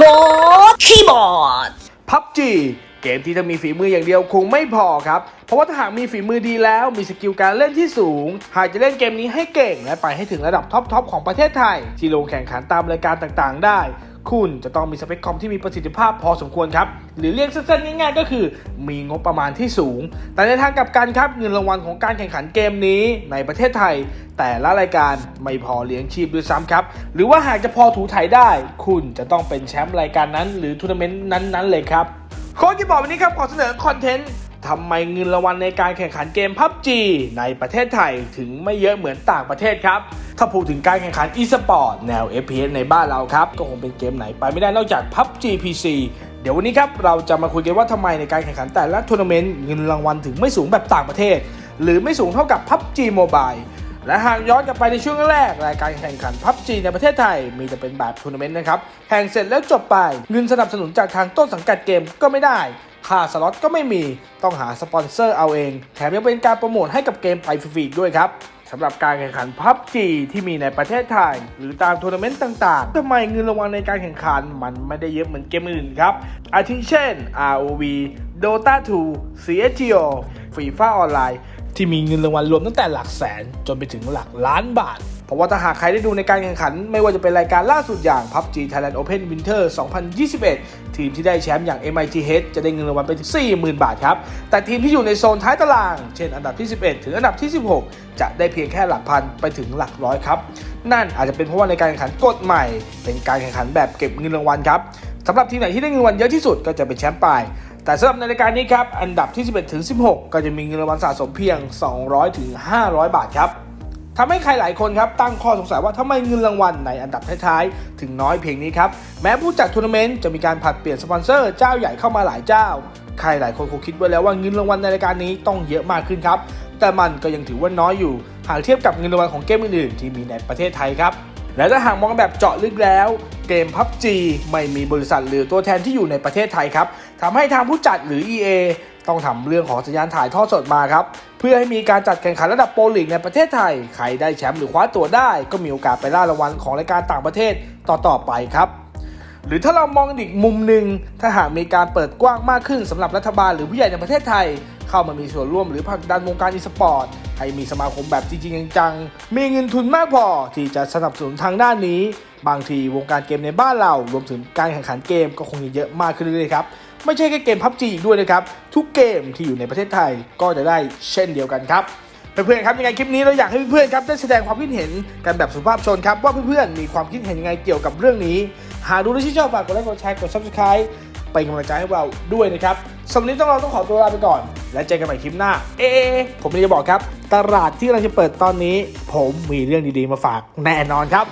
ค้ดคีย์บอร์ดพับจี เกมที่ถ้ามีฝีมืออย่างเดียวคงไม่พอครับ เพราะว่าถ้าหากมีฝีมือดีแล้วมีสกิลการเล่นที่สูง หากจะเล่นเกมนี้ให้เก่ง และไปให้ถึงระดับท็อปทของประเทศไทย ที่ลงแข่งขันตามรายการต่างๆ ได้ คุณจะต้องมีสเปคคอมที่มีประสิทธิภาพพอสมควรครับ หรือเรียกสั้นๆง่ายๆ ก็คือ มีงบประมาณที่สูง แต่ในทางกลับกันครับเงินรางวัลของการแข่งขันเกมนี้ในประเทศไทย แต่ละรายการไม่พอเลี้ยงชีพด้วยซ้ำครับ หรือว่าหากจะพอถูถ่ายได้ คุณจะต้องเป็นแชมป์รายการนั้น หรือทัวร์นาเมนต์นั้นๆเลยครับ โค้ชที่บอกวันนี้ครับขอเสนอคอนเทนต์ทำไมเงินรางวัลในการแข่งขันเกม PUBG ในประเทศไทยถึงไม่เยอะเหมือนต่างประเทศครับ ถ้าพูดถึงการแข่งขัน e-sport แนว FPS ในบ้านเราครับ ก็คงเป็นเกมไหนไปไม่ได้นอกจาก PUBG PC เดี๋ยววันนี้ครับเราจะมาคุยกันว่าทำไมในการแข่งขันแต่ละทัวร์นาเมนต์เงินรางวัลถึงไม่สูงแบบต่างประเทศ หรือไม่สูงเท่ากับ PUBG Mobile และหากย้อนกลับไปในช่วงแรกรายการแข่งขัน PUBG ในประเทศไทย มีแต่เป็นแบบทัวร์นาเมนต์นะครับแข่งเสร็จแล้วจบไป เงินสนับสนุนจากทางต้นสังกัดเกมก็ไม่ได้ ค่าสล็อตก็ไม่มีต้องหาสปอนเซอร์เอาเอง แถมยังเป็นการโปรโมทให้กับเกมไปฟรีๆด้วยครับสำหรับการแข่งขัน PUBG ที่มีในประเทศไทย หรือตามทัวร์นาเมนต์ต่างๆ ทำไมเงินรางวัลในการแข่งขัน มันไม่ได้เยอะเหมือนเกมอื่นครับ อาทิเช่น ROV Dota 2 CSGO FIFA ออนไลน์ ที่มีเงินรางวัลรวมตั้งแต่หลักแสนจนไปถึงหลักล้านบาท เพราะว่าถ้าหากใครได้ดูในการแข่งขัน ไม่ว่าจะเป็นรายการล่าสุดอย่าง PUBG Thailand Open Winter 2021 ทีมที่ได้แชมป์อย่าง MITH จะได้เงินรางวัลไปถึง 40,000 บาทครับ แต่ทีมที่อยู่ในโซนท้ายตาราง เช่นอันดับที่ 11 ถึงอันดับที่ 16 จะได้เพียงแค่หลักพันไปถึงหลักร้อยครับ นั่นอาจจะเป็นเพราะว่าในการแข่งขันกฎใหม่ เป็นการแข่งขันแบบเก็บเงินรางวัลครับสำหรับทีมไหนที่ได้เงินรางวัลเยอะที่สุดก็จะเป็นแชมป์ไป แต่สำหรับในรายการนี้ครับ อันดับที่ 11 ถึง 16 ก็จะมีเงินรางวัลสะสมเพียง 200 ถึง 500 บาทครับทำให้ใครหลายคนครับ ตั้งข้อสงสัยว่าทำไมเงินรางวัลในอันดับท้ายๆ ถึงน้อยเพียงนี้ครับ แม้ผู้จัดทัวร์นาเมนต์จะมีการผลัดเปลี่ยนสปอนเซอร์เจ้าใหญ่เข้ามาหลายเจ้า ใครหลายคนคงคิดไว้แล้วว่าเงินรางวัลในรายการนี้ต้องเยอะมากขึ้นครับ แต่มันก็ยังถือว่าน้อยอยู่ หากเทียบกับเงินรางวัลของเกมอื่นๆที่มีในประเทศไทยครับ และถ้าหากมองแบบเจาะลึกแล้ว เกม PUBG ไม่มีบริษัทหรือตัวแทนที่อยู่ในประเทศไทยครับทำให้ทางผู้จัดหรือ EA ต้องทำเรื่องของสัญญาณถ่ายทอดสดมาครับ เพื่อให้มีการจัดแข่งขันระดับโปรลีกในประเทศไทย ใครได้แชมป์หรือคว้าตัวได้ ก็มีโอกาสไปล่ารางวัลของรายการต่างประเทศต่อๆไปครับหรือถ้าเรามองอีกมุมหนึ่งถ้าหากมีการเปิดกว้างมากขึ้นสำหรับรัฐบาลหรือผู้ใหญ่ในประเทศไทย เข้ามามีส่วนร่วมหรือผลักดันวงการอีสปอร์ตให้มีสมาคมแบบจริงๆจังๆมีเงินทุนมากพอที่จะสนับสนุนทางด้านนี้ บางทีวงการเกมในบ้านเรา รวมถึงการแข่งขันเกมก็คงจะเยอะมากขึ้นเรื่อยๆครับไม่ใช่แค่เกม PUBG อีกด้วยนะครับ ทุกเกมที่อยู่ในประเทศไทยก็จะได้เช่นเดียวกันครับเพื่อนๆครับยังไงคลิปนี้เราอยากให้เพื่อนๆครับได้แสดงความคิดเห็นกันแบบสุภาพชนครับว่าเพื่อนๆมีความคิดเห็นยังไงเกี่ยวกับเรื่องนี้ หากดูแล้วที่ชอบฝากกดไลค์กดแชร์กด subscribe เป็นกำลังใจให้เราด้วยนะครับ สำหรับนี้ต้องเราต้องขอตัวลาไปก่อน และเจอกันใหม่คลิปหน้า เอผมเลยจะบอกครับ ตลาดที่เราจะเปิดตอนนี้ ผมมีเรื่องดีๆมาฝากแน่นอนครับ